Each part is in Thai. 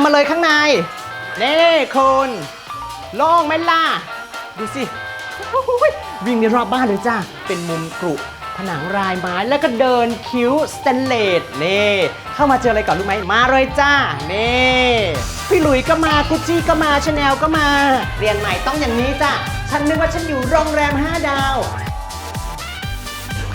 ามมาเลยข้างในเน่คุณโล่งไหมล่ะ ดูสิ วิ่งในรอบบ้านเลยจ้าเป็นมุมกรุผนังรายไม้แล้วก็เดินคิ้วสแตนเลสเน่เข้ามาเจออะไรก่อนรู้ไหมมาเลยจ้าเน่พี่หลุยก็มากุชชี่ก็มาชาแนลก็มา เรียนใหม่ต้องอย่างนี้จ้ะฉันนึกว่าฉันอยู่โรงแรม 5 ดาว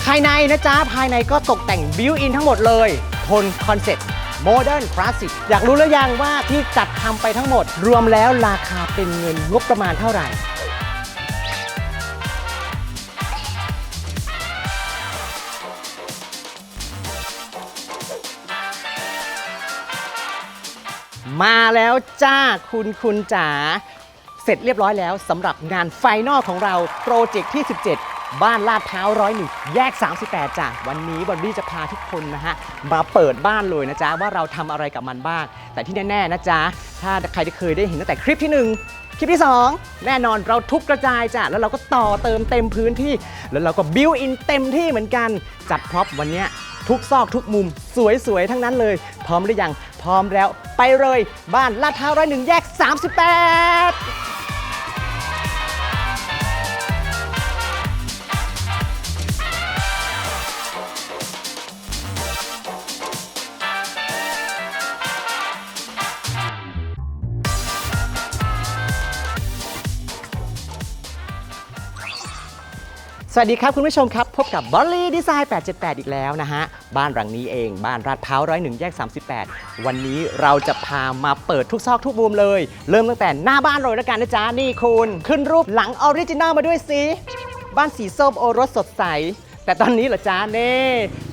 ภายในนะจ๊ะภายในก็ตกแต่งบิวอินทั้งหมดเลย ทนคอนเซ็ปต์ โมเดิร์นคลาสสิกอยากรู้แล้วยังว่าที่จัดทำไปทั้งหมด รวมแล้วราคาเป็นเงินงบประมาณเท่าไหร่ มาแล้วจ้าคุณคุณจ๋าเสร็จเรียบร้อยแล้วสำหรับงานไฟนอลของเราโปรเจกต์ที่ 17 บ้านลาดพร้าวร้อยหนึ่งแยก 38จ้ะวันนี้บอลบี้จะพาทุกคนนะฮะมาเปิดบ้านเลยนะจ๊ะว่าเราทำอะไรกับมันบ้าง แต่ที่แน่ๆนะจ๊ะถ้าใครได้เคยได้เห็นตั้งแต่คลิปที่1คลิปที่2แน่นอนเราทุบกระจายจ้ะแล้วเราก็ต่อเติมเต็มพื้นที่ แล้วเราก็บิวอินเต็มที่เหมือนกันจัดพร็อพวันเนี้ยทุกซอกทุกมุมสวยๆทั้งนั้นเลย พร้อมหรือยังพร้อมแล้วไปเลย บ้านลาดพร้าวร้อยหนึ่งแยก 38 สวัสดีครับคุณผู้ชมครับ พบกับบอลลี่ดีไซน์878 อีกแล้วนะฮะ บ้านหลังนี้เอง บ้านราดพร้าวร้อยหนึ่งแยก 38 วันนี้เราจะพามาเปิดทุกซอกทุกมุมเลย เริ่มตั้งแต่หน้าบ้านเลยล้วกันนะจ๊ะ นี่คุณ ขึ้นรูปหลังออริจินัลมาด้วยสิ บ้านสีส้มโอรสสดใส แต่ตอนนี้เหรอจ๊ะเน่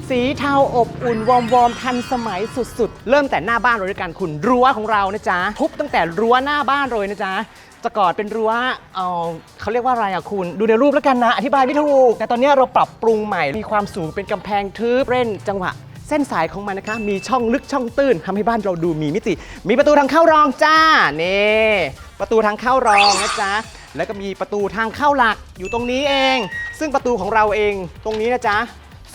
สีเทาอบอุ่นวอมวอมทันสมัยสุดๆ เริ่มแต่หน้าบ้านเลยด้วยกันคุณรั้วของเรานะจ๊ะทุบตั้งแต่รั้วหน้าบ้านเลยนะจ๊ะ แต่ก่อนเป็นรั้วเอ่อเขาเรียกว่าอะไรอะคุณ ดูในรูปแล้วกันนะ อธิบายไม่ถูก แต่ตอนนี้เราปรับปรุงใหม่ มีความสูงเป็นกำแพงทึบเล่นจังหวะ เส้นสายของมันนะคะ มีช่องลึกช่องตื้นทำให้บ้านเราดูมีมิติ มีประตูทางเข้ารองจ้า นี่ ประตูทางเข้ารองนะจ๊ะ แล้วก็มีประตูทางเข้าหลักอยู่ตรงนี้เอง ซึ่งประตูของเราเองตรงนี้นะจ๊ะ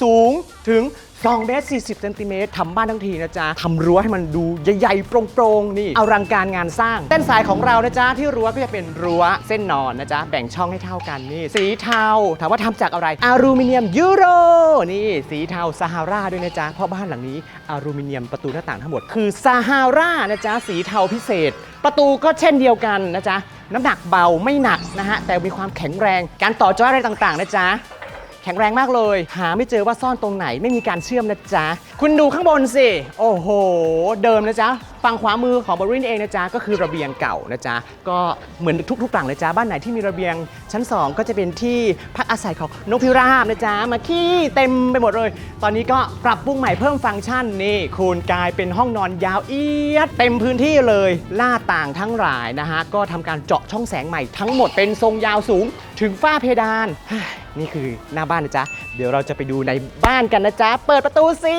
สูงถึง 2เมตร40เซนติเมตรทำบ้านทั้งทีนะจ๊ะทำรั้วให้มันดูใหญ่ๆโปร่งๆนี่เอารังการงานสร้าง เส้นสายของเรานะจ๊ะที่รั้วก็จะเป็นรั้วเส้นนอนนะจ๊ะแบ่งช่องให้เท่ากันนี่ สีเทาถามว่าทำจากอะไรอลูมิเนียมยูโรนี่สีเทาซาฮาราด้วยนะจ๊ะเพราะบ้านหลังนี้อลูมิเนียมประตูหน้าต่างทั้งหมดคือซาฮารานะจ๊ะสีเทาพิเศษ ประตูก็เช่นเดียวกันนะจ๊ะน้ำหนักเบาไม่หนักนะฮะแต่มีความแข็งแรงการต่อจอยอะไรต่างๆนะจ๊ะ ข็งแรงมากเลย หาไม่เจอว่าซ่อนตรงไหนไม่มีการเชื่อมนะจ๊ะ คุณดูข้างบนสิ โอ้โห เดิมนะจ๊ะ ฝั่งขวามือของบริเวณเองนะจ๊ะ ก็คือระเบียงเก่านะจ๊ะ ก็เหมือนทุกๆหลังเลยจ้ะบ้านไหนที่มีระเบียงชั้น 2 ก็จะเป็นที่พักอาศัยของนกพิราบนะจ๊ะ มาขี้เต็มไปหมดเลย ตอนนี้ก็ปรับปรุงใหม่เพิ่มฟังก์ชันนี่คุณกลายเป็นห้องนอนยาวเอียด เต็มพื้นที่เลยหน้าต่างทั้งหลายนะฮะก็ทำการเจาะช่องแสงใหม่ทั้งหมดเป็นทรงยาวสูงถึงฝ้าเพดาน นี่คือหน้าบ้านนะจ๊ะ เดี๋ยวเราจะไปดูในบ้านกันนะจ๊ะ เปิดประตูสิ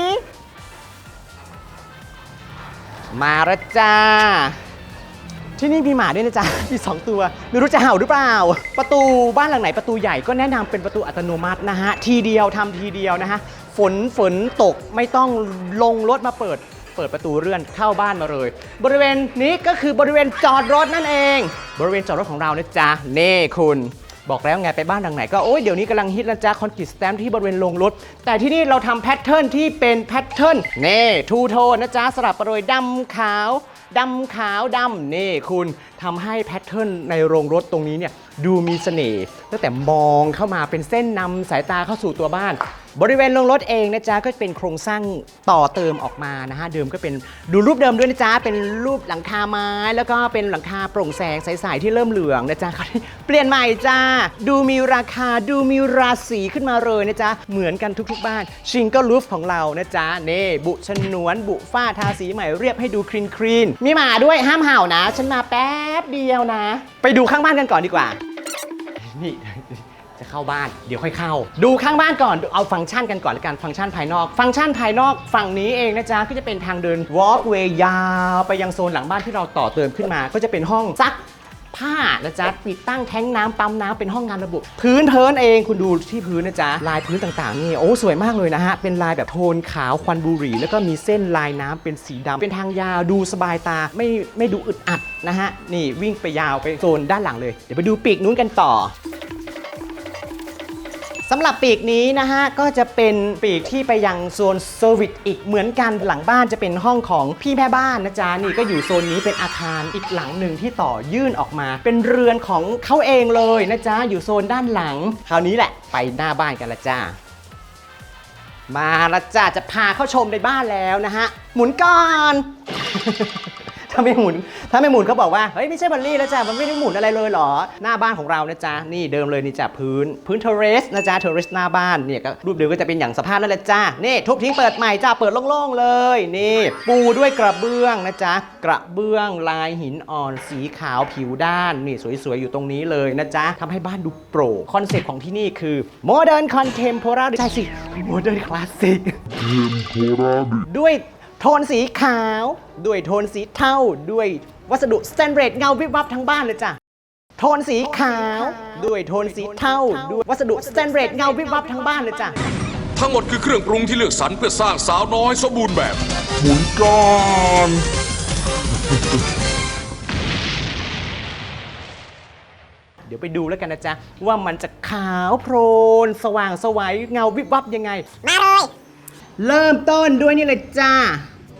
มาแล้วจ้า ที่นี่มีหมาด้วยนะจ๊ะ มีสองตัว ไม่รู้จะเห่าหรือเปล่า ประตูบ้านหลังไหนประตูใหญ่ก็แนะนำเป็นประตูอัตโนมัตินะฮะ ทีเดียวทำทีเดียวนะฮะ ฝนฝนตกไม่ต้องลงรถมาเปิด เปิดประตูเลื่อนเข้าบ้านมาเลย บริเวณนี้ก็คือบริเวณจอดรถนั่นเอง บริเวณจอดรถของเรานะจ๊ะเน่คุณ บอกแล้วไงไปบ้านทางไหนก็โอ้ยเดี๋ยวนี้กำลังฮิตนะจ๊ะคอนกรีตสแตมที่บริเวณโรงรถ แต่ที่นี่เราทำแพทเทิร์นที่เป็นแพทเทิร์นเน่ทูโทนนะจ๊ะสลับไปโดยดำขาวดำขาวดำนี่คุณทำให้แพทเทิร์นในโรงรถตรงนี้เนี่ยดูมีเสน่ห์ตั้งแต่มองเข้ามาเป็นเส้นนำสายตาเข้าสู่ตัวบ้าน บริเวณโรงรถเองนะจ๊ะก็เป็นโครงสร้างต่อเติมออกมานะฮะเดิมก็เป็นดูรูปเดิมด้วยนะจ๊ะเป็นรูปหลังคาไม้ แล้วก็เป็นหลังคาโปร่งแสงใสๆที่เริ่มเหลืองนะจ๊ะเปลี่ยนใหม่จ้าดูมีราคาดูมีราศีขึ้นมาเลยนะจ๊ะเหมือนกันทุกๆบ้านชิงก็ลูฟของเรานะจ๊ะเน่บุชนวน บุฝ้าทาสีใหม่เรียบให้ดูคลีนคลีนมีหมาด้วยห้ามเห่านะ ฉันมาแป๊บเดียวนะ ไปดูข้างบ้านกันก่อนดีกว่านี่ เข้าบ้าน เดี๋ยวค่อยเข้า ดูข้างบ้านก่อนเอาฟังก์ชันกันก่อนละกันฟังก์ชันภายนอก ฟังก์ชันภายนอกฝั่งนี้เองนะจ๊ะก็จะเป็นทางเดิน walkway ยาวไปยังโซนหลังบ้านที่เราต่อเติมขึ้นมา ก็จะเป็นห้องซักผ้านะจ๊ะติดตั้งแท้งน้ำปั๊มน้ำเป็นห้องงานระบบพื้นเทินเองคุณดูที่พื้นนะจ๊ะลายพื้นต่างๆนี่โอ้สวยมากเลยนะฮะเป็นลายแบบโทนขาวควันบุหรี่ แล้วก็มีเส้นลายน้ำเป็นสีดำเป็นทางยาวดูสบายตาไม่ไม่ดูอึดอัดนะฮะนี่วิ่งไปยาวไปโซนด้านหลังเลย เดี๋ยวไปดูปีกนู้นกันต่อ สำหรับปีกนี้นะฮะก็จะเป็นปีกที่ไปยังโซนเซอร์วิสอีกเหมือนกันหลังบ้านจะเป็นห้องของพี่แม่บ้านนะจ๊ะนี่ก็อยู่โซนนี้เป็นอาคารอีกหลังหนึ่งที่ต่อยื่นออกมา เป็นเรือนของเขาเองเลยนะจ๊ะอยู่โซนด้านหลัง คราวนี้แหละไปหน้าบ้านกันละจ้ามาละจ้าจะพาเข้าชมในบ้านแล้วนะฮะหมุนก่อน ถ้าไม่หมุน ถ้าไม่หมุนเขาบอกว่า เฮ้ย ไม่ใช่บัลลี่แล้วจ้ะ มันไม่ได้หมุนอะไรเลยเหรอ หน้าบ้านของเรานะจ๊ะ นี่เดิมเลยนี่จ้ะพื้น พื้นเทเรสนะจ๊ะ เทเรสหน้าบ้าน เนี่ยก็รูปเดิมก็จะเป็นอย่างสภาพนั่นแหละจ้านี่ทุบทิ้งเปิดใหม่จ้าเปิดโล่งๆเลย นี่ ปูด้วยกระเบื้องนะจ๊ะ กระเบื้องลายหินอ่อนสีขาวผิวด้าน นี่สวยๆอยู่ตรงนี้เลยนะจ๊ะทำให้บ้านดูโปร่ง คอนเซ็ปต์ของที่นี่คือ Modern Contemporary ใช่สิ Modern Classic ด้วย โทนสีขาว ด้วยโทนสีเทาด้วยวัสดุสแตนเลสเงาวิบวับทั้งบ้านเลยจ้ะโทนสีขาว ด้วยโทนสีเทาด้วยวัสดุสแตนเลสเงาวิบวับทั้งบ้านเลยจ้ะทั้งหมดคือเครื่องปรุงที่เลือกสรรเพื่อสร้างสาวน้อยสมบูรณ์แบบหมุนก่อนเดี๋ยวไปดูแล้วกันนะจ๊ะ ว่ามันจะขาวโพลน สว่างสวัยเงาวิบวับยังไง มาเลย เริ่มต้นด้วยนี่เลยจ้า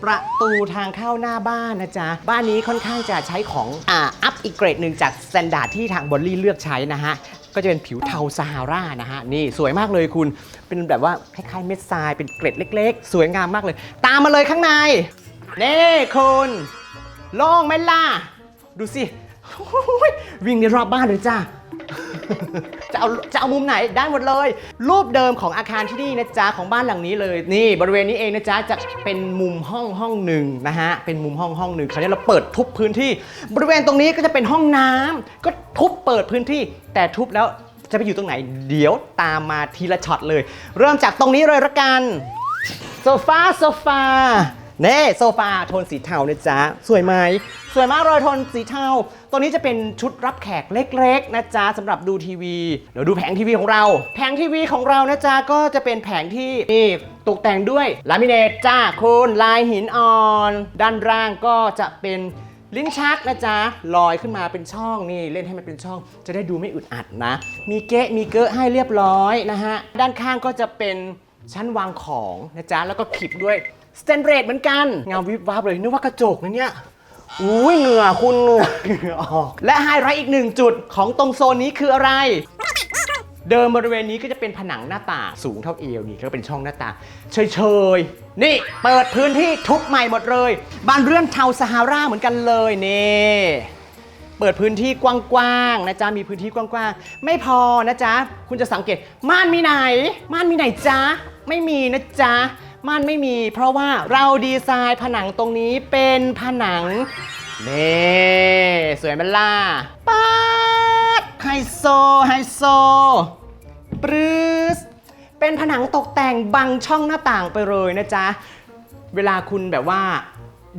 ประตูทางเข้าหน้าบ้านนะจ๊ะ บ้านนี้ค่อนข้างจะใช้ของอ่าอัพอีกเกรดหนึ่งจากสแตนดาร์ดที่ทางบอลลี่เลือกใช้นะฮะ ก็จะเป็นผิวเทาซาฮารานะฮะ นี่สวยมากเลยคุณเป็นแบบว่าคล้ายๆเม็ดทรายเป็นเกรดเล็ก ๆ สวยงามมากเลย ตามมาเลยข้างในนี่คุณโล่งไหมล่ะดูสิวิ่งในรอบบ้านเลยจ้า จะเอาจะเอามุมไหนได้หมดเลย รูปเดิมของอาคารที่นี่นะจ๊ะของบ้านหลังนี้เลย นี่บริเวณนี้เองนะจ๊ะจะเป็นมุมห้องห้องหนึ่งนะฮะเป็นมุมห้องห้องหนึ่งคราวนี้เราเปิดทุบพื้นที่ บริเวณตรงนี้ก็จะเป็นห้องน้ำก็ทุบเปิดพื้นที่ แต่ทุบแล้วจะไปอยู่ตรงไหน เดี๋ยวตามมาทีละช็อตเลย เริ่มจากตรงนี้เลยละกันโซฟาโซฟา เน่โซฟาโทนสีเทานะจ๊ะ สวยไหม สวยมากเลยโทนสีเทา ตัวนี้จะเป็นชุดรับแขกเล็กๆ นะจ๊ะสำหรับดูทีวี เดี๋ยวดูแผงทีวีของเรา แผงทีวีของเรานะจ๊ะ ก็จะเป็นแผงที่นี่ตกแต่งด้วยลามิเนตจ้าคุณลายหินอ่อน ด้านล่างก็จะเป็นลิ้นชักนะจ๊ะลอยขึ้นมาเป็นช่องนี่เล่นให้มันเป็นช่อง จะได้ดูไม่อึดอัดนะ มีเกะมีเกอะให้เรียบร้อยนะฮะ ด้านข้างก็จะเป็นชั้นวางของนะจ๊ะแล้วก็ขีบด้วย สแตนเลสเหมือนกัน เงาวิบวับเลยนึกว่ากระจกนะเนี่ยอุ้ยเหงื่อคุณเหงื่อเหงื่อออกและไฮไลท์อีกหนึ่งจุดของตรงโซนนี้คืออะไร เดิมบริเวณนี้ก็จะเป็นผนังหน้าต่างสูงเท่าเอวนี่ก็เป็นช่องหน้าต่างเฉยๆ นี่เปิดพื้นที่ทุบใหม่หมดเลยบ้านเรือนเทาซาฮาราเหมือนกันเลยนี่เปิดพื้นที่กว้างๆนะจ๊ะมีพื้นที่กว้างๆ ไม่พอนะจ๊ะคุณจะสังเกตม่านมีไหนม่านมีไหนจ๊ะไม่มีนะจ๊ะ ม่านไม่มี เพราะว่าเราดีไซน์ผนังตรงนี้เป็นผนังนี่สวยไหมล่ะป๊าดไฮโซไฮโซปรื๊สเป็นผนังตกแต่งบังช่องหน้าต่างไปเลยนะจ๊ะ เวลาคุณแบบว่า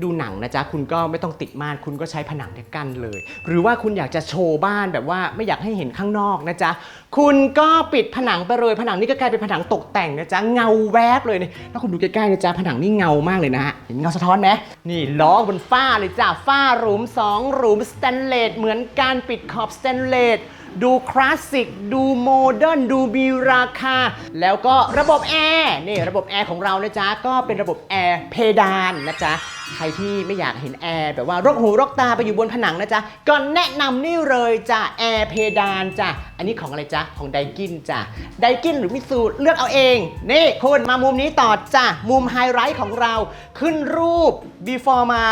ดูหนังนะจ๊ะคุณก็ไม่ต้องติดม่านคุณก็ใช้ผนังเนี่ยกั้นเลย หรือว่าคุณอยากจะโชว์บ้านแบบว่าไม่อยากให้เห็นข้างนอกนะจ๊ะคุณก็ปิดผนังไปเลยผนังนี้ก็กลายเป็นผนังตกแต่งนะจ๊ะเงาแวบเลยเนี่ยถ้าคุณดูใกล้ๆนะจ๊ะผนังนี่เงามากเลยนะฮะเห็นเงาสะท้อนไหมนี่ล้อบนฝ้าเลยจ้ะฝ้าหลุมสองหลุมสแตนเลสเหมือนการปิดขอบสแตนเลส ดูคลาสสิก ดูโมเดิร์น ดูมีราคา แล้วก็ระบบแอร์นี่ระบบแอร์ของเรานะจ๊ะ ก็เป็นระบบแอร์เพดานนะจ๊ะ ใครที่ไม่อยากเห็นแอร์แบบว่ารกหูรกตาไปอยู่บนผนังนะจ๊ะ ก็แนะนำนี่เลยจ้ะแอร์เพดานจ้ะ อันนี้ของอะไรจ๊ะ ของไดกินจ้ะ ไดกินหรือมิตซูเลือกเอาเอง นี่คุณมามุมนี้ต่อจ้ะ มุมไฮไลท์ของเรา ขึ้นรูป before มา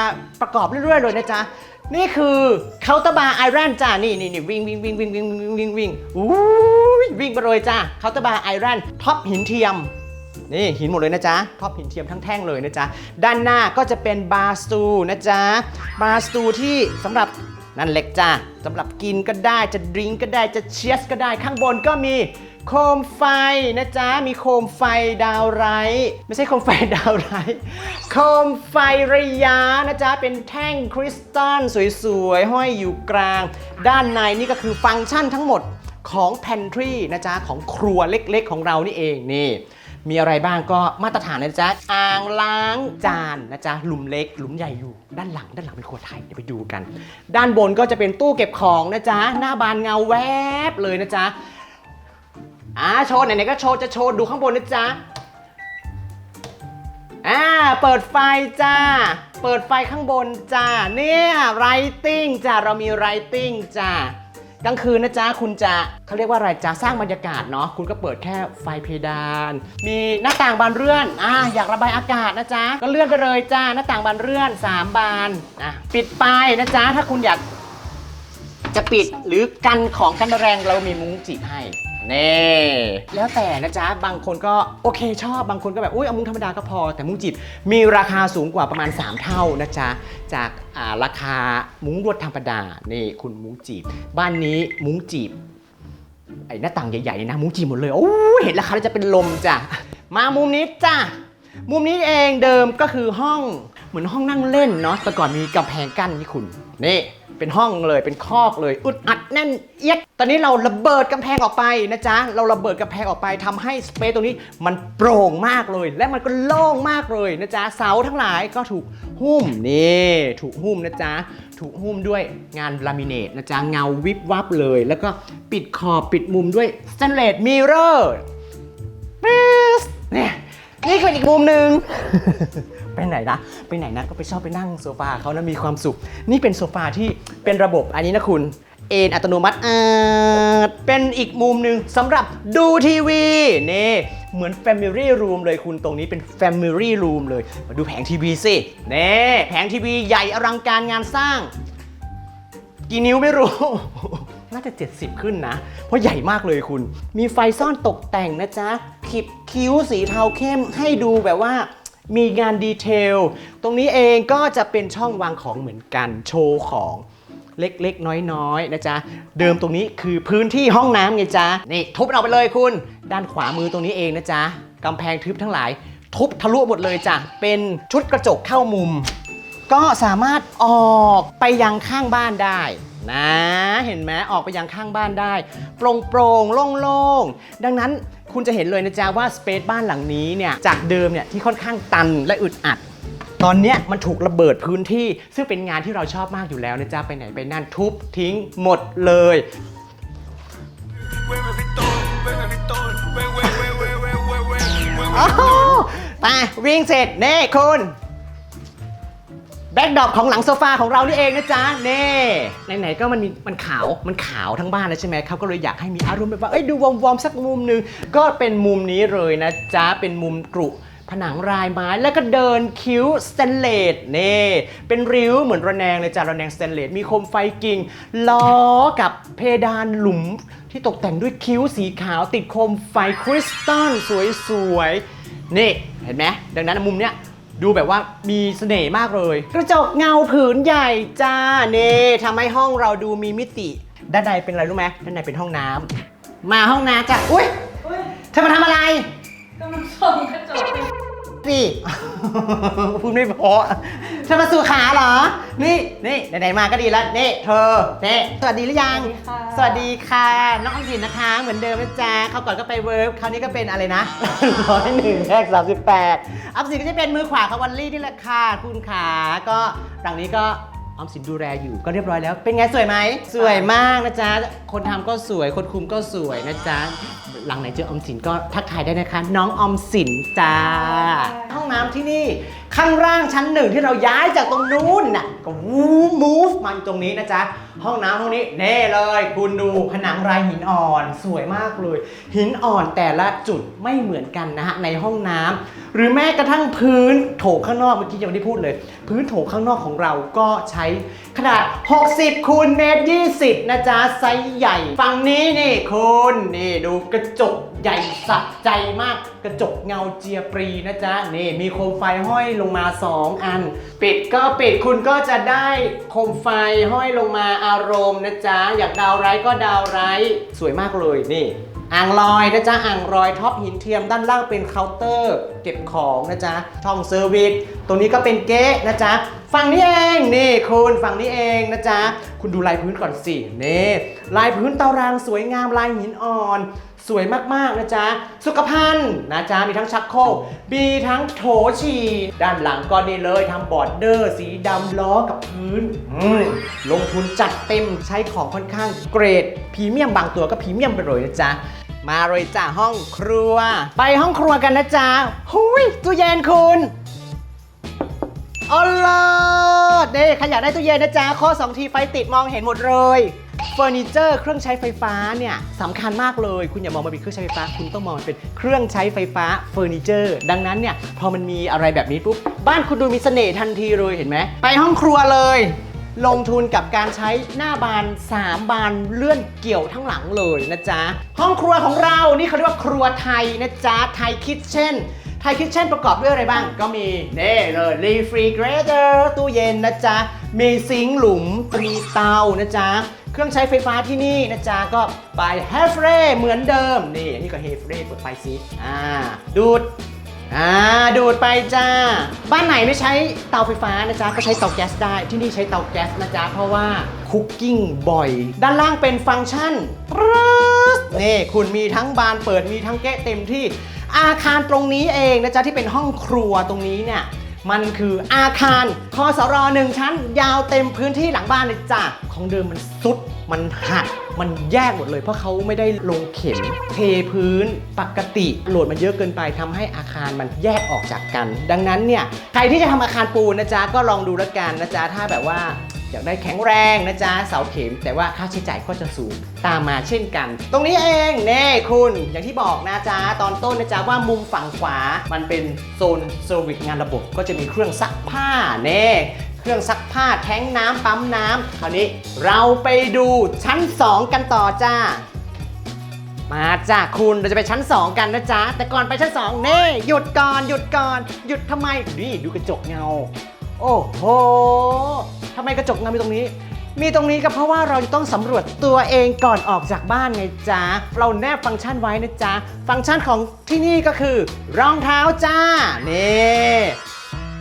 ประกอบเรื่อยๆเลยนะจ๊ะ นี่คือเคาน์เตอร์บาร์ไอรอนจ้า นี่นี่นี่วิ่งวิ่งวิ่งวิ่งวิ่งวิ่งวิ่งวิ่งอู้ยวิ่งไปเลยจ้าเคาน์เตอร์บาร์ไอรอนท็อปหินเทียม นี่หินหมดเลยนะจ๊ะท็อปหินเทียมทั้งแท่งเลยนะจ๊ะ ด้านหน้าก็จะเป็นบาร์สตูนะจ๊ะ บาร์สตูที่สำหรับนั่นเล็กจ้าสำหรับกินก็ได้จะดริงก์ก็ได้จะเชียสก็ได้ข้างบนก็มี โคมไฟนะจ๊ะ มีโคมไฟดาวไร้ไม่ใช่โคมไฟดาวไร้โคมไฟระยะนะจ๊ะ เป็นแท่งคริสตัลสวยๆ ห้อยอยู่กลาง ด้านในนี่ก็คือฟังก์ชันทั้งหมดของ pantry นะจ๊ะ ของครัวเล็กๆ ของเรานี่เองนี่มีอะไรบ้างก็มาตรฐานนะจ๊ะ อ่างล้างจานนะจ๊ะ หลุมเล็ก หลุมใหญ่อยู่ ด้านหลัง ด้านหลังเป็นครัวไทย เดี๋ยวไปดูกัน ด้านบนก็จะเป็นตู้เก็บของนะจ๊ะ หน้าบานเงาแวบเลยนะจ๊ะ อ่าโชว์ไหนๆก็โชว์จะโชว์ดูข้างบนนะจ๊ะอ่าเปิดไฟจ้า เปิดไฟข้างบนจ้า เนี่ยไรติ้งจ้าเรามีไรติ้งจ้ากลางคืนนะจ๊ะคุณจะเขาเรียกว่าอะไรจ้าสร้างบรรยากาศเนาะคุณก็เปิดแค่ไฟเพดาน มีหน้าต่างบานเลื่อนอ่าอยากระบายอากาศนะจ๊ะก็เลื่อนไปเลยจ้าหน้าต่างบานเลื่อน 3 บานอะปิดไปนะจ๊ะถ้าคุณอยากจะปิดหรือกันของกันแรงเรามีมุ้งจีบให้ นี่แล้วแต่นะจ๊ะ บางคนก็โอเคชอบ บางคนก็แบบอุ้ยเอามุ้งธรรมดาก็พอ แต่มุ้งจีบมีราคาสูงกว่าประมาณ 3 เท่านะจ๊ะ จาการาคามุ้งลวดธรรมดา นี่คุณมุ้งจีบ บ้านนี้มุ้งจีบ ไอ้หน้าต่างใหญ่ๆนี่นะมุ้งจีบหมดเลย โอ้เห็นราคาแล้วจะเป็นลมจ้ะ มามุมนี้จ้ะ มุมนี้เองเดิมก็คือห้องเหมือนห้องนั่งเล่นเนาะ แต่ก่อนมีกำแพงกั้นนี่คุณ นี่ เป็นห้องเลยเป็นคอกเลยอุดอัดแน่นเอียดตอนนี้เราระเบิดกำแพงออกไปนะจ๊ะเราระเบิดกำแพงออกไปทำให้สเปซตรงนี้มันโปร่งมากเลย และมันก็โล่งมากเลยนะจ๊ะเสาทั้งหลายก็ถูกหุ้มนี่ถูกหุ้มนะจ๊ะถูกหุ้มด้วยงานลามิเนตนะจ๊ะเงาวิบวับเลย แล้วก็ปิดขอบปิดมุมด้วยสแตนเลสมิเรอร์เนี่ยนี่คืออีกมุมหนึ่ง ไปไหนนะไปไหนนะก็ไปชอบไปนั่งโซฟาเขานะมีความสุข นี่เป็นโซฟาที่เป็นระบบอันนี้นะคุณเอนอัตโนมัติอ่าเป็นอีกมุมหนึ่งสำหรับดูทีวีนี่เหมือน Family Room เลยคุณตรงนี้เป็น Family Room เลย มาดูแผงทีวีสินี่แผงทีวีใหญ่อลังการงานสร้าง กี่นิ้วไม่รู้ น่าจะ 70 ขึ้นนะ เพราะใหญ่มากเลยคุณ มีไฟซ่อนตกแต่งนะจ๊ะขีดคิ้วสีเทาเข้มให้ดูแบบว่า มีงานดีเทล ตรงนี้เองก็จะเป็นช่องวางของเหมือนกันโชว์ของเล็กๆ น้อยๆ นะจ๊ะ เดิมตรงนี้คือพื้นที่ห้องน้ำไงจ๊ะ นี่ทุบมันออกไปเลยคุณ ด้านขวามือตรงนี้เองนะจ๊ะกำแพงทึบทั้งหลาย ทุบทะลุหมดเลยจ้ะ เป็นชุดกระจกเข้ามุม ก็สามารถออกไปยังข้างบ้านได้ นะเห็นไหมออกไปยังข้างบ้านได้ โปร่งโปร่งๆโล่งดังนั้นคุณจะเห็นเลยนะจ๊ะว่าสเปซบ้านหลังนี้เนี่ยจากเดิมเนี่ยที่ค่อนข้างตันและอึดอัด ตอนเนี้ยมันถูกระเบิดพื้นที่ ซึ่งเป็นงานที่เราชอบมากอยู่แล้วนะจ๊ะไปไหนไปนั่นทุบทิ้งหมดเลยโอ้โหไปวิ่งเสร็จเน่คุณ แบ็กดรอปของหลังโซฟาของเรานี่เองนะจ๊ะเน่ไหนๆก็มันมีมันขาวมันขาวทั้งบ้านแล้วใช่ไหมเขาก็เลยอยากให้มีอารมณ์แบบว่าเอ้ยดูวอมๆสักมุมหนึ่งก็เป็นมุมนี้เลยนะจ๊ะเป็นมุมกรุผนังรายไม้แล้วก็เดินคิ้วสแตนเลสเน่เป็นริ้วเหมือนระแนงเลยจ้ะระแนงสแตนเลสมีโคมไฟกิ่งล้อกับเพดานหลุม ที่ตกแต่งด้วยคิ้วสีขาวติดโคมไฟคริสตัลสวยๆนี่เห็นไหมดังนั้นมุมเนี้ย ดูแบบว่ามีเสน่ห์มากเลย กระจกเงาผืนใหญ่จ้าเน่ทำให้ห้องเราดูมีมิติ ด้านในเป็นอะไรรู้ไหมด้านในเป็นห้องน้ำมาห้องน้ำจ้ะอุ้ยอุ๊ยเธอมาทำอะไร กำลังส่องกระจกอยู่ สิ พูดไม่เพอเธอมาสู่ขาเหรอ นี่นี่ไหนๆมาก็ดีแล้วนี่เธอเน่สวัสดีหรือยัง สวัสดีค่ะ น้องออมสินนะคะ เหมือนเดิมนะจ๊ะเขาวก่อนก็ไปเวิร์กคราวนี้ก็เป็นอะไรนะร้อยหนึ่งแยกสามสิบแปดออมสินก็จะเป็นมือขวาของวันลี่นี่แหละค่ะคุณขาก็หลังนี้ก็ ออมสินดูแลอยู่ก็เรียบร้อยแล้ว เป็นไงสวยไหม สวยมากนะจ๊ะ คนทำก็สวย คนคุมก็สวยนะจ๊ะ หลังไหนเจอออมสินก็ทักทายได้นะคะ น้องออมสินจ้า ห้องน้ำที่นี่ข้างล่างชั้นหนึ่งที่เราย้ายจากตรงนู้นน่ะก็วูมูฟมาอยู่ตรงนี้นะจ๊ะ ห้องน้ำห้องนี้เน่เลย คุณดูผนังลายหินอ่อน สวยมากเลย หินอ่อนแต่ละจุดไม่เหมือนกันนะฮะในห้องน้ำหรือแม้กระทั่งพื้นโถข้างนอกเมื่อกี้ยังไม่ได้พูดเลย พื้นโถข้างนอกของเราก็ใช้ขนาด 60คูณเมตร20นะจ๊ะไซส์ใหญ่ ฝั่งนี้นี่คุณนี่ดูกระจก ใหญ่สะใจมากกระจกเงาเจียปรีนะจ๊ะนี่มีโคมไฟห้อยลงมา 2 อัน ปิดก็ปิดคุณก็จะได้โคมไฟห้อยลงมาอารมณ์นะจ๊ะอยากดาวไรต์ก็ดาวไรต์สวยมากเลยนี่อ่างลอยนะจ๊ะอ่างลอยท็อปหินเทียมด้านล่างเป็นเคาน์เตอร์ เก็บของนะจ๊ะช่องเซอร์วิสตรงนี้ก็เป็นเก๊ะนะจ๊ะฝั่งนี้เองนี่คุณฝั่งนี้เองนะจ๊ะคุณดูลายพื้นก่อนสินี่ลายพื้นตารางสวยงามลายหินอ่อน สวยมาก ๆ นะจ๊ะ สุขภัณฑ์นะจ๊ะ มีทั้งชักโครกมีทั้งโถฉี่ด้านหลังก็นี่เลยทำบอร์ดเดอร์ สีดำล้อกับพื้น ลงทุนจัดเต็มใช้ของค่อนข้างเกรดพรีเมียมบางตัวก็พรีเมียมไปเลยนะจ๊ะมาเลยจ้ะห้องครัว ไปห้องครัวกันนะจ๊ะหุยตู้เย็นคุณอ๋อเลิศเด้ใครอยากได้ตู้เย็นนะจ๊ะข้อ2ทีไฟติดมองเห็นหมดเลย เฟอร์นิเจอร์เครื่องใช้ไฟฟ้าเนี่ยสำคัญมากเลย คุณอย่ามองมันเป็นเครื่องใช้ไฟฟ้า คุณต้องมองมันเป็นเครื่องใช้ไฟฟ้าเฟอร์นิเจอร์ ดังนั้นเนี่ยพอมันมีอะไรแบบนี้ปุ๊บบ้านคุณดูมีเสน่ห์ทันทีเลยเห็นไหมไปห้องครัวเลย ลงทุนกับการใช้หน้าบาน 3 บานเลื่อนเกี่ยวทั้งหลังเลยนะจ๊ะห้องครัวของเรานี่เขาเรียกว่าครัวไทยนะจ๊ะไทยคิทเช่นไทยคิทเช่นประกอบด้วยอะไรบ้าง ก็มีเน่เลยรีฟรีเกรเตอร์ตู้เย็นนะจ๊ะมีซิงค์หลุมมีเตานะจ๊ะ เครื่องใช้ไฟฟ้าที่นี่นะจ๊ะก็ไปเฮฟเร่เหมือนเดิม นี่อันนี้ก็เฮฟเร่เปิดไฟซิอ่าดูดอ่าดูดไปจ้า บ้านไหนไม่ใช้เตาไฟฟ้านะจ๊ะก็ใช้เตาแก๊สได้ ที่นี่ใช้เตาแก๊สนะจ๊ะเพราะว่าคุกกิ้งบ่อย ด้านล่างเป็นฟังก์ชันนี่คุณมีทั้งบานเปิดมีทั้งแกะเต็มที่อาคารตรงนี้เองนะจ๊ะที่เป็นห้องครัวตรงนี้เนี่ย มันคืออาคารคอสรหนึ่งชั้น ยาวเต็มพื้นที่หลังบ้านเลยจ้ะของเดิมมันซุดมันหักมันแยกหมดเลยเพราะเขาไม่ได้ลงเข็มเทพื้นปกติโหลดมันเยอะเกินไปทำให้อาคารมันแยกออกจากกัน ดังนั้นเนี่ยใครที่จะทำอาคารปูนนะจ๊ะก็ลองดูแล้วกันนะจ๊ะถ้าแบบว่า อยากได้แข็งแรงนะจ๊ะเสาเข็ม แต่ว่าค่าใช้จ่ายก็จะสูงตามมาเช่นกัน ตรงนี้เองเน่คุณอย่างที่บอกนะจ๊ะตอนต้นนะจ๊ะว่ามุมฝั่งขวามันเป็นโซนเซอร์วิสงานระบบ ก็จะมีเครื่องซักผ้าเน่เครื่องซักผ้าแท้งน้ำปั๊มน้ำคราวนี้เราไปดูชั้น 2 กันต่อจ้ามาจ้าคุณเราจะไปชั้น 2 กันนะจ๊ะแต่ก่อนไปชั้น2เน่หยุดก่อนหยุดก่อน หยุดทำไมนี่ดูกระจกเงา โอ้โหทำไมกระจกเงามีตรงนี้ มีตรงนี้ก็เพราะว่าเราจะต้องสำรวจตัวเองก่อนออกจากบ้านไงจ๊ะ เราแนบฟังก์ชันไว้นะจ๊ะ ฟังก์ชันของที่นี่ก็คือ รองเท้าจ้า นี่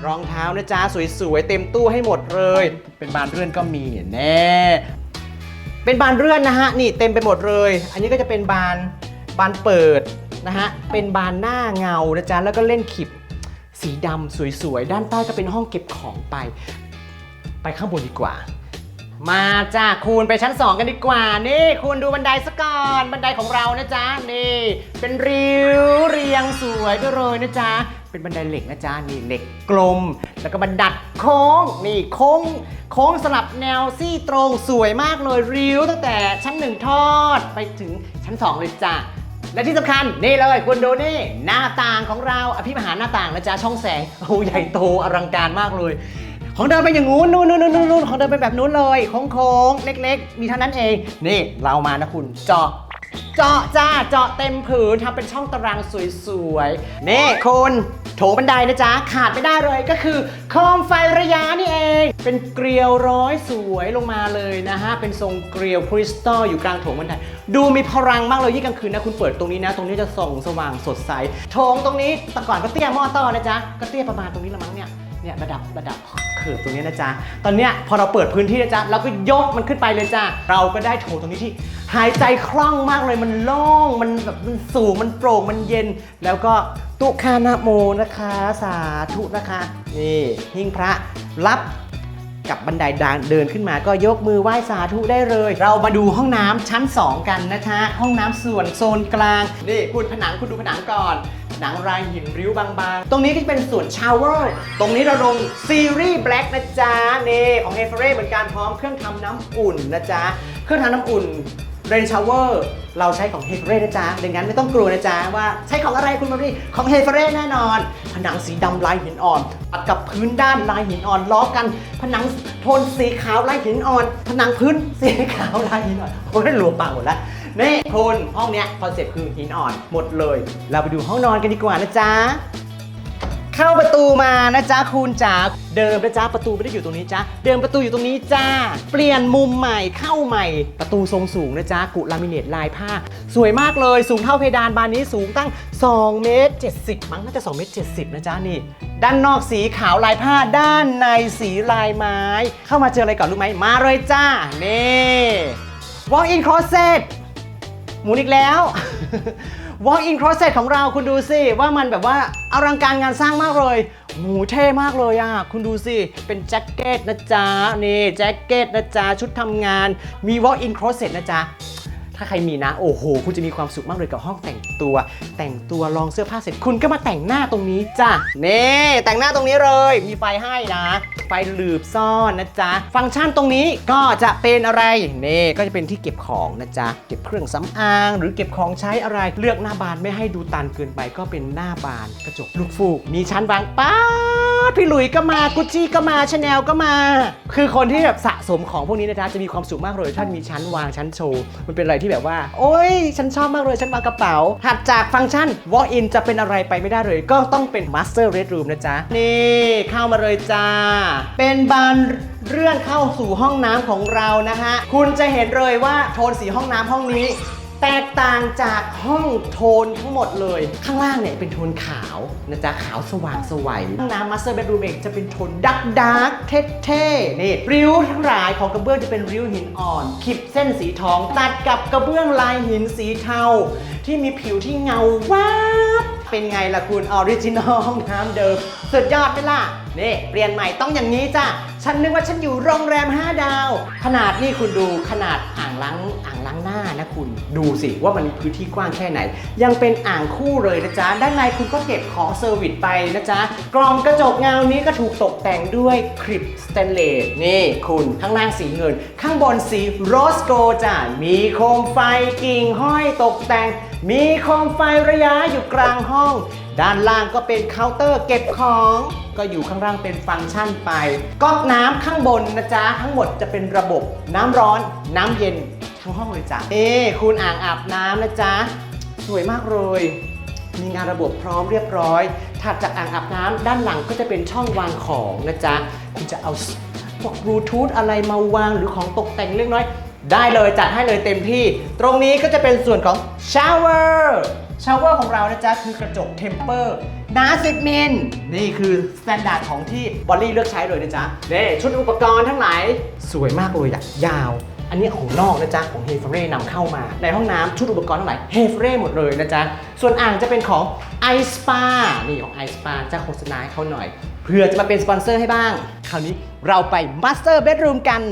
รองเท้านะจ๊ะสวยๆ เต็มตู้ให้หมดเลย เป็นบานเลื่อนก็มีแน่เป็นบานเลื่อนนะฮะนี่เต็มไปหมดเลย อันนี้ก็จะเป็นบานบานเปิดนะฮะเป็นบานหน้าเงานะจ๊ะแล้วก็เล่นขิบ สีดำสวยๆ ด้านใต้ก็เป็นห้องเก็บของไป ไปข้างบนดีกว่า มาจ้าคูณไปชั้น 2 กันดีกว่า นี่คูณดูบันไดซะก่อนบันไดของเรานะจ๊ะนี่ เป็นริ้วเรียงสวยไปเลยนะจ๊ะเป็นบันไดเหล็กนะจ๊ะนี่เหล็กกลม แล้วก็บันดัดโค้งนี่โค้งโค้งสลับแนวซี่ตรงสวยมากเลยริ้วตั้งแต่ชั้นหนึ่งทอดไปถึงชั้น 2 เลยจ้ะ และที่สำคัญนี่เลยคุณดูนี่หน้าต่างของเราอภิมหาหน้าต่างนะจ๊ะช่องแสงโอ้ใหญ่โตอลังการมากเลย ของเดิมเป็นอย่างงู้นนู่นนู่นนู่นของเดิมเป็นแบบนู้นเลยโค้งๆเล็ก ๆ มีเท่านั้นเอง นี่เรามานะคุณจอ เจาะจ้าเจาะเต็มผืนทำเป็นช่องตารางสวยๆ นี่คุณโถบันไดนะจ๊ะ ขาดไม่ได้เลยก็คือโคมไฟระยะนี่เอง เป็นเกลียวร้อยสวยลงมาเลยนะฮะ เป็นทรงเกลียวคริสตัลอยู่กลางโถงบันได ดูมีพลังมากเลยยิ่งกลางคืนนะ คุณเปิดตรงนี้นะ ตรงนี้จะส่องสว่างสดใสโถงตรงนี้แต่ก่อนก็เตี้ยหม้อต้อนะจ๊ะ ก็เตี้ยประมาณตรงนี้ละมั้งเนี่ยเนี่ยระดับระดับ เขิบตรงนี้นะจ๊ะ ตอนเนี้ยพอเราเปิดพื้นที่นะจ๊ะเราก็ยกมันขึ้นไปเลยจ้ะ เราก็ได้โถตรงนี้ที่หายใจคล่องมากเลยมันโล่งมันแบบมันสูงมันโปร่งมันเย็น แล้วก็ตุคานะโมนะคะ สาธุนะคะ นี่หิ้งพระรับกับบันไดดานเดินขึ้นมาก็ยกมือไหว้สาธุได้เลย เรามาดูห้องน้ำชั้น 2 กันนะคะ ห้องน้ำส่วนโซนกลาง นี่คุณผนังคุณดูผนังก่อน หนังรายหินริ้วบางๆ ตรงนี้ก็จะเป็นส่วนชาวเวอร์ตรงนี้เราลงซีรีส์แบล็กนะจ๊ะนี่ของเฮฟเร่เหมือนกันพร้อมเครื่องทำน้ำอุ่นนะจ๊ะ เครื่องทำน้ำอุ่นเรนชาวเวอร์เราใช้ของเฮฟเร่นะจ๊ะดังนั้นไม่ต้องกลัวนะจ๊ะว่าใช้ของอะไรคุณมารีของเฮฟเร่แน่นอน ผนังสีดำลายหินอ่อนตัดกับพื้นด้านลายหินอ่อนล้อกัน ผนังโทนสีขาวลายหินอ่อน ผนังพื้นสีขาวลายหินอ่อนโอ้ยรวมปากหมดแล้ว นี่คุณห้องเนี้ยคอนเซ็ปต์คือหินอ่อนหมดเลย เราไปดูห้องนอนกันดีกว่านะจ๊ะ เข้าประตูมานะจ๊ะคุณจ๋าเดิมนะจ๊ะประตูไม่ได้อยู่ตรงนี้จ้ะเดิมประตูอยู่ตรงนี้จ้า เปลี่ยนมุมใหม่เข้าใหม่ ประตูทรงสูงนะจ๊ะกุลามิเนตลายผ้า สวยมากเลยสูงเท่าเพดานบานนี้สูงตั้ง2เมตร70 มั้งน่าจะ2เมตร70 นะจ๊ะนี่ ด้านนอกสีขาวลายผ้าด้านในสีลายไม้ เข้ามาเจออะไรก่อนรู้ไหมมาเลยจ้านี่ walk in closet หมุนอีกแล้ว walk in closet ของเราคุณดูสิว่ามันแบบว่าอลังการงานสร้างมากเลยหมูเท่มากเลยอะ คุณดูสิ เป็นแจ็คเก็ตนะจ๊ะ นี่แจ็คเก็ตนะจ๊ะ ชุดทำงานมี walk in closet นะจ๊ะ ถ้าใครมีนะ โอ้โห คุณจะมีความสุขมากเลยกับห้องแต่งตัว แต่งตัวลองเสื้อผ้าเสร็จคุณก็มาแต่งหน้าตรงนี้จ้ะนี่แต่งหน้าตรงนี้เลย มีไฟให้นะ ไฟหลืบซ่อนนะจ๊ะ ฟังก์ชันตรงนี้ก็จะเป็นอะไรนี่ก็จะเป็นที่เก็บของนะจ๊ะ เก็บเครื่องสำอาง หรือเก็บของใช้อะไรเลือกหน้าบานไม่ให้ดูตันเกินไปก็เป็นหน้าบานกระจกลูกฟูก มีชั้นวางป๊าพี่หลุยก็มากุชชี่ก็มาชาแนลก็มา คือคนที่แบบสะสมของพวกนี้นะจ๊ะจะมีความสุขมากเลยท่านมีชั้นวางชั้นโชว์มันเป็นอะไรที่แบบว่า โอ้ย ฉันชอบมากเลย ฉันวางกระเป๋าถัดจากฟังก์ชัน walk in จะเป็นอะไรไปไม่ได้เลย ก็ต้องเป็น master bedroom นะจ๊ะ นี่เข้ามาเลยจ้า เป็นบานเลื่อนเข้าสู่ห้องน้ำของเรานะฮะ คุณจะเห็นเลยว่าโทนสีห้องน้ำห้องนี้ แตกต่างจากห้องโทนทั้งหมดเลย ข้างล่างเนี่ยเป็นโทนขาวนะจ๊ะขาวสว่างสวัยห้องน้ำ Master Bedroom เองจะเป็นโทนดักดักเท่เท่ๆนี่ริ้วทั้งหลายของกระเบื้องจะเป็นริ้วหินอ่อนขีดเส้นสีทอง ตัดกับกระเบื้องลายหินสีเทา ที่มีผิวที่เงาวับเป็นไงล่ะคุณออริจินอลห้องน้ำเดิมสุดยอดไหมล่ะ นี่เปลี่ยนใหม่ต้องอย่างนี้จ้ะ ฉันนึกว่าฉันอยู่โรงแรม 5 ดาว ขนาดนี่คุณดูขนาดอ่างล้างอ่างล้างหน้านะคุณ ดูสิว่ามันพื้นที่กว้างแค่ไหน ยังเป็นอ่างคู่เลยนะจ๊ะ ด้านในคุณก็เก็บของเซอร์วิสไปนะจ๊ะ กรองกระจกเงานี้ก็ถูกตกแต่งด้วยคลิปสแตนเลส นี่คุณข้างล่างสีเงิน ข้างบนสีโรสโกจ้ะ มีโคมไฟกิ่งห้อยตกแต่ง มีโคมไฟระยะอยู่กลางห้อง ด้านล่างก็เป็นเคาน์เตอร์เก็บของ ก็อยู่ข้างล่างเป็นฟังก์ชันไป ก๊อกน้ำข้างบนนะจ๊ะ ทั้งหมดจะเป็นระบบน้ำร้อน น้ำเย็นทั้งห้องเลยจ้ะนี่คุณอ่างอาบน้ำนะจ๊ะ สวยมากเลย มีงานระบบพร้อมเรียบร้อย ถัดจากอ่างอาบน้ำด้านหลังก็จะเป็นช่องวางของนะจ๊ะ คุณจะเอาพวกบลูทูธอะไรมาวางหรือของตกแต่งเล็กน้อย ได้เลยจัดให้เลยเต็มที่ ตรงนี้ก็จะเป็นส่วนของชาวเวอร์ชาวเวอร์ของเรานะจ๊ะ คือกระจกเทมเปอร์หนา10มิลนี่คือสแตนดาร์ดของที่บอลลี่เลือกใช้เลยนะจ๊ะนี่ชุดอุปกรณ์ทั้งหลายสวยมากเลยอะยาว อันนี้ของนอกนะจ๊ะ ของเฮฟเร่นำเข้ามา ในห้องน้ำชุดอุปกรณ์ทั้งหลายเฮฟเร่หมดเลยนะจ๊ะ ส่วนอ่างจะเป็นของ i s p a นี่ของ i s p a จะโฆษณาให้เขาหน่อยเพื่อจะมาเป็นสปอนเซอร์ให้บ้าง คราวนี้เราไป Master Bedroom กัน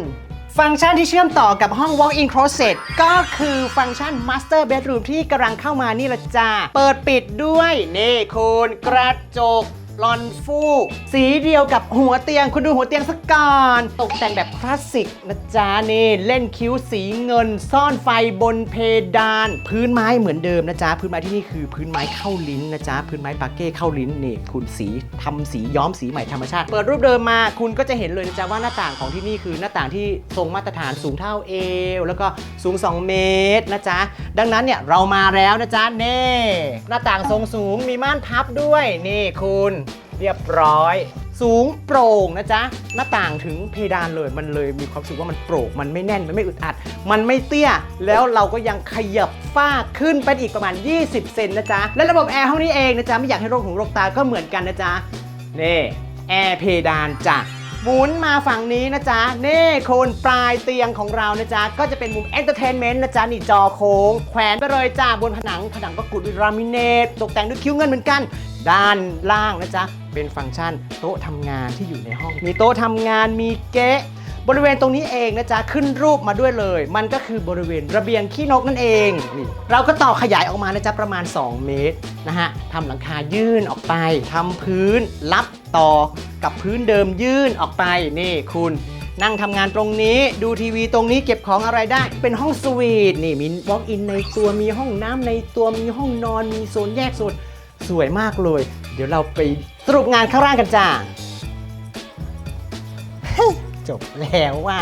ฟังก์ชันที่เชื่อมต่อกับห้อง Walk-in Closet ก็คือฟังก์ชัน Master Bedroom ที่กำลังเข้ามานี่ละจ้า เปิดปิดด้วย นี่คุณกระจก ลอนฟูกสีเดียวกับหัวเตียง คุณดูหัวเตียงสักก่อนตกแต่งแบบคลาสสิกนะจ๊ะนี่เล่นคิ้วสีเงิน ซ่อนไฟบนเพดาน พื้นไม้เหมือนเดิมนะจ๊ะพื้นไม้ที่นี่คือพื้นไม้เข้าลิ้นนะจ๊ะพื้นไม้ปาเก้เข้าลิ้นนี่คุณสีทำสีย้อมสีใหม่ธรรมชาติ เปิดรูปเดิมมาคุณก็จะเห็นเลยนะจ๊ะว่าหน้าต่างของที่นี่คือหน้าต่างที่ทรงมาตรฐานสูงเท่าเอวแล้วก็สูง 2 เมตรนะจ๊ะดังนั้นเนี่ยเรามาแล้วนะจ๊ะเน่หน้าต่างทรงสูงมีม่านทับด้วยนี่คุณ เรียบร้อย สูงโปร่งนะจ๊ะ หน้าต่างถึงเพดานเลยมันเลยมีความรู้สึกว่ามันโปร่งมันไม่แน่นมันไม่อึดอัด มันไม่เตี้ย แล้วเราก็ยังขยับฝ้าขึ้นไปอีกประมาณ 20 เซนนะจ๊ะ และระบบแอร์ห้องนี้เองนะจ๊ะไม่อยากให้โรคหูโรคตาก็เหมือนกันนะจ๊ะนี่แอร์เพดานจ้ะหมุนมาฝั่งนี้นะจ๊ะนี่โคนปลายเตียงของเรานะจ๊ะ ก็จะเป็นมุมเอนเตอร์เทนเมนต์นะจ๊ะ นี่จอโค้ง แขวนไปเลยจ้าบนผนัง ผนังก็กุดด้วยรามิเนต ตกแต่งด้วยคิ้วเงินเหมือนกัน ด้านล่างนะจ๊ะ เป็นฟังก์ชันโต๊ะทำงานที่อยู่ในห้อง มีโต๊ะทำงานมีเก๊ะบริเวณตรงนี้เองนะจ๊ะ ขึ้นรูปมาด้วยเลย มันก็คือบริเวณระเบียงขี้นกนั่นเองนี่เราก็ต่อขยายออกมานะจ๊ะ ประมาณ 2 เมตรนะฮะทำหลังคายื่นออกไปทำพื้นรับต่อกับพื้นเดิมยื่นออกไป นี่คุณนั่งทำงานตรงนี้ดูทีวีตรงนี้เก็บของอะไรได้ เป็นห้องสวีทนี่มีวอล์กอินในตัวมีห้องน้ำในตัวมีห้องนอนมีโซนแยกโซนสวยมากเลย เดี๋ยวเราไปสรุปงานข้างล่างกันจ้าจบแล้วว่า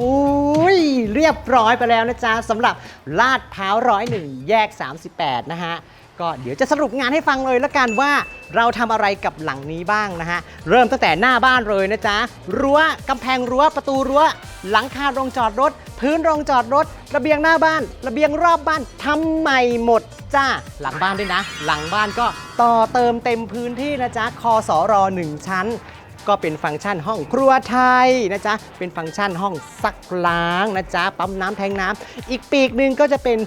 อุ้ยเรียบร้อยไปแล้วนะจ๊ะสำหรับลาดพร้าวร้อยหนึ่งแยก 38 นะฮะ ก็เดี๋ยวจะสรุปงานให้ฟังเลยละกันว่าเราทำอะไรกับหลังนี้บ้างนะฮะ เริ่มตั้งแต่หน้าบ้านเลยนะจ๊ะ รั้วกำแพงรั้วประตูรั้ว หลังคาโรงจอดรถ พื้นโรงจอดรถ ระเบียงหน้าบ้าน ระเบียงรอบบ้านทำใหม่หมดจ้า หลังบ้านด้วยนะ หลังบ้านก็ต่อเติมเต็มพื้นที่นะจ๊ะ คอสอรอหนึ่งชั้นก็เป็นฟังก์ชันห้องครัวไทยนะจ๊ะ เป็นฟังก์ชันห้องซักล้างนะจ๊ะ ปั๊มน้ำแทงน้ำอีกปีกหนึ่งก็จะเป็น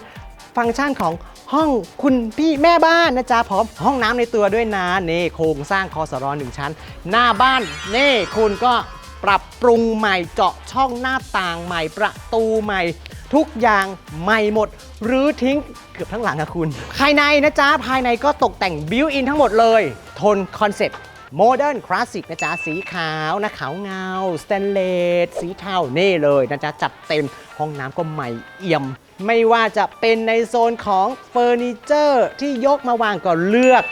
ฟังก์ชันของห้องคุณพี่แม่บ้านนะจ๊ะพร้อมห้องน้ำในตัวด้วยนะนี่โครงสร้างคอสรอหนึ่งชั้น หน้าบ้านนี่คุณก็ปรับปรุงใหม่เจาะช่องหน้าต่างใหม่ประตูใหม่ ทุกอย่างใหม่หมดหรือทิ้งเกือบทั้งหลังอะคุณ ภายในนะจ๊ะ ภายในก็ตกแต่งบิวอินทั้งหมดเลยโทนคอนเซ็ปต์โมเดิร์นคลาสสิกนะจ๊ะ สีขาวนะขาวเงา สแตนเลส สีเทา นี่เลยนะจ๊ะ จัดเต็มห้องน้ำก็ใหม่เอี่ยม ไม่ว่าจะเป็นในโซนของเฟอร์นิเจอร์ที่ยกมาวางก็เลือก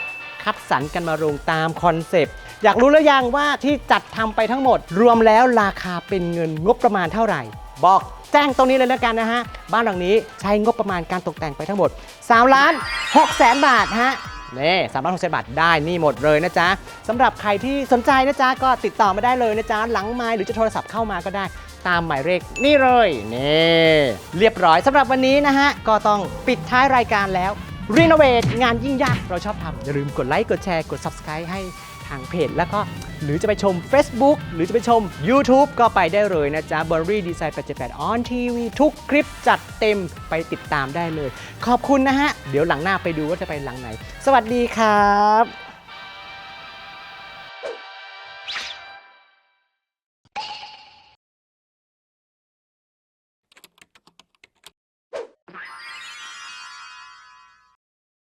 คัดสรรกันมาลงตามคอนเซปต์อยากรู้แล้วยังว่าที่จัดทำไปทั้งหมด รวมแล้วราคาเป็นเงินงบประมาณเท่าไหร่ บอกแจ้งตรงนี้เลยแล้วกันนะฮะ บ้านหลังนี้ใช้งบประมาณการตกแต่งไปทั้งหมด3ล้าน6แสนบาทฮะนี่สามล้านหกแสนบาทได้นี่หมดเลยนะจ๊ะสำหรับใครที่สนใจนะจ๊ะก็ติดต่อมาได้เลยนะจ๊ะหลังไม้หรือจะโทรศัพท์เข้ามาก็ได้ ตามหมายเลขนี่เลยนี่เรียบร้อยสำหรับวันนี้นะฮะ ก็ต้องปิดท้ายรายการแล้วรีโนเวทงานยิ่งยากเราชอบทำอย่าลืมกดไลค์กดแชร์กด Subscribe ให้ทางเพจแล้วก็หรือจะไปชม Facebook หรือจะไปชม YouTube ก็ไปได้เลยนะจ๊ะ b u r r y Design 88 on TV ทุกคลิปจัดเต็มไปติดตามได้เลย ขอบคุณนะฮะ เดี๋ยวหลังหน้าไปดูว่าจะไปหลังไหน สวัสดีครับ